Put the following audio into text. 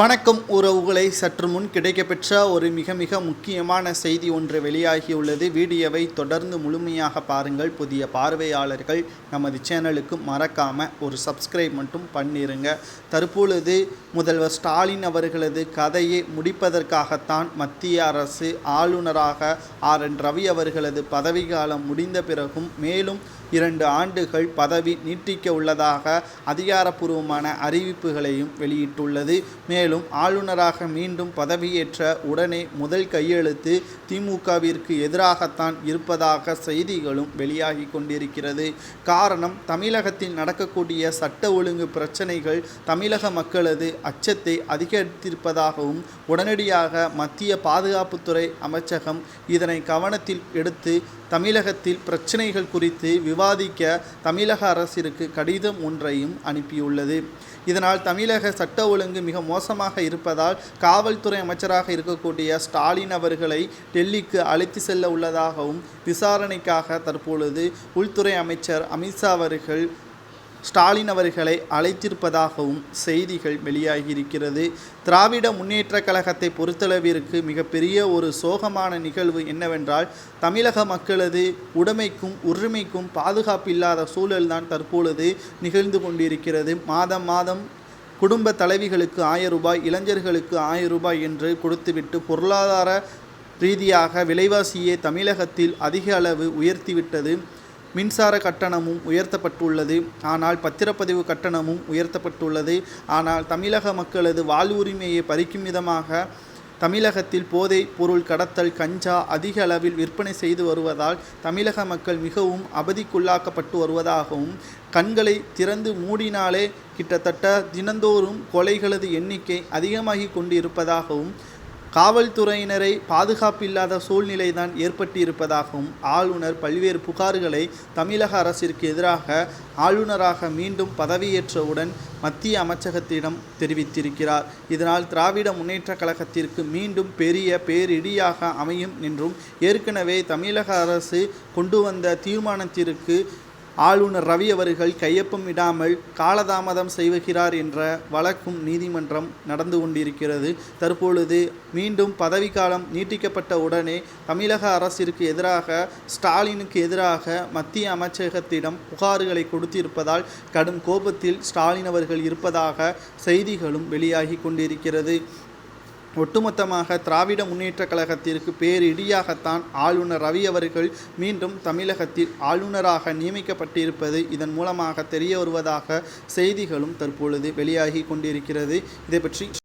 வணக்கம் உறவுகளை. சற்று முன் கிடைக்கப்பெற்ற ஒரு மிக மிக முக்கியமான செய்தி ஒன்று வெளியாகியுள்ளது. வீடியோவை தொடர்ந்து முழுமையாக பாருங்கள். புதிய பார்வையாளர்கள் நமது சேனலுக்கு மறக்காமல் ஒரு சப்ஸ்கிரைப் மட்டும் பண்ணிருங்க. தற்பொழுது முதல்வர் ஸ்டாலின் அவர்களது கதையை முடிப்பதற்காகத்தான் மத்திய அரசு ஆளுநராக ஆர். என். ரவி அவர்களது பதவிக்காலம் முடிந்த பிறகும் மேலும் இரண்டு ஆண்டுகள் பதவி நீட்டிக்க உள்ளதாக அதிகாரப்பூர்வமான அறிவிப்புகளையும் வெளியிட்டுள்ளது. மேலும் ஆளுநராக மீண்டும் பதவியேற்ற உடனே முதல் கையெழுத்து திமுகவிற்கு எதிராகத்தான் இருப்பதாக செய்திகளும் வெளியாகி கொண்டிருக்கிறது. காரணம் தமிழகத்தில் நடக்கக்கூடிய சட்ட ஒழுங்கு பிரச்சனைகள் தமிழக மக்களது அச்சத்தை அதிகரித்திருப்பதாகவும் உடனடியாக மத்திய பாதுகாப்புத்துறை அமைச்சகம் இதனை கவனத்தில் எடுத்து தமிழகத்தில் பிரச்சனைகள் குறித்து விவாதிக்க தமிழக அரசிற்கு கடிதம் ஒன்றையும் அனுப்பியுள்ளது. இதனால் தமிழக சட்ட ஒழுங்கு மிக மோசமாக இருப்பதால் காவல்துறை அமைச்சராக இருக்கக்கூடிய ஸ்டாலின் அவர்களை டெல்லிக்கு அழைத்து செல்ல உள்ளதாகவும் விசாரணைக்காக தற்பொழுது உள்துறை அமைச்சர் அமித்ஷா அவர்கள் ஸ்டாலின் அவர்களை அழைத்திருப்பதாகவும் செய்திகள் வெளியாகியிருக்கிறது. திராவிட முன்னேற்ற கழகத்தை பொறுத்தளவிற்கு மிகப்பெரிய ஒரு சோகமான நிகழ்வு என்னவென்றால் தமிழக மக்களது உடைமைக்கும் உரிமைக்கும் பாதுகாப்பு இல்லாத சூழல்தான் தற்பொழுது நிகழ்ந்து கொண்டிருக்கிறது. மாதம் மாதம் குடும்ப தலைவிகளுக்கு ஆயிரம் ரூபாய் இளைஞர்களுக்கு ஆயிரம் ரூபாய் என்று கொடுத்துவிட்டு பொருளாதார ரீதியாக விலைவாசியை தமிழகத்தில் அதிக அளவு உயர்த்திவிட்டது. மின்சார கட்டணமும் உயர்த்தப்பட்டுள்ளது. ஆனால் பத்திரப்பதிவு கட்டணமும் உயர்த்தப்பட்டுள்ளது. ஆனால் தமிழக மக்களது வாழ்வுரிமையை பறிக்கும் விதமாக தமிழகத்தில் போதைப் பொருள் கடத்தல் கஞ்சா அதிக அளவில் விற்பனை செய்து வருவதால் தமிழக மக்கள் மிகவும் அவதிக்குள்ளாக்கப்பட்டு வருவதாகவும் கண்களை திறந்து மூடினாலே கிட்டத்தட்ட தினந்தோறும் கொலைகளது எண்ணிக்கை அதிகமாகி கொண்டு இருப்பதாகவும் காவல்துறையினரை பாதுகாப்பில்லாத சூழ்நிலைதான் ஏற்பட்டிருப்பதாகவும் ஆளுநர் பல்வேறு புகார்களை தமிழக அரசிற்கு எதிராக ஆளுநராக மீண்டும் பதவியேற்றவுடன் மத்திய அமைச்சகத்திடம் தெரிவித்திருக்கிறார். இதனால் திராவிட முன்னேற்ற கழகத்திற்கு மீண்டும் பெரிய பேரிடியாக அமையும் என்றும் ஏற்கனவே தமிழக அரசு கொண்டு வந்த தீர்மானத்திற்கு ஆளுநர் ரவி அவர்கள் கையொப்பம் இடாமல் காலதாமதம் செய்வகிறார் என்ற வழக்கும் நீதிமன்றம் நடந்து கொண்டிருக்கிறது. தற்பொழுது மீண்டும் பதவிக்காலம் நீட்டிக்கப்பட்ட உடனே தமிழக அரசிற்கு எதிராக ஸ்டாலினுக்கு எதிராக மத்திய அமைச்சகத்திடம் புகார்களை கொடுத்திருப்பதால் கடும் கோபத்தில் ஸ்டாலின் அவர்கள் இருப்பதாக செய்திகளும் வெளியாகி கொண்டிருக்கிறது. ஒட்டுமொத்தமாக திராவிட முன்னேற்றக் கழகத்திற்கு பேரிடியாகத்தான் ஆளுநர் ரவி அவர்கள் மீண்டும் தமிழகத்தில் ஆளுநராக நியமிக்கப்பட்டிருப்பது இதன் மூலமாக தெரிய வருவதாக செய்திகளும் தற்பொழுது வெளியாகி கொண்டிருக்கிறது. இதை பற்றி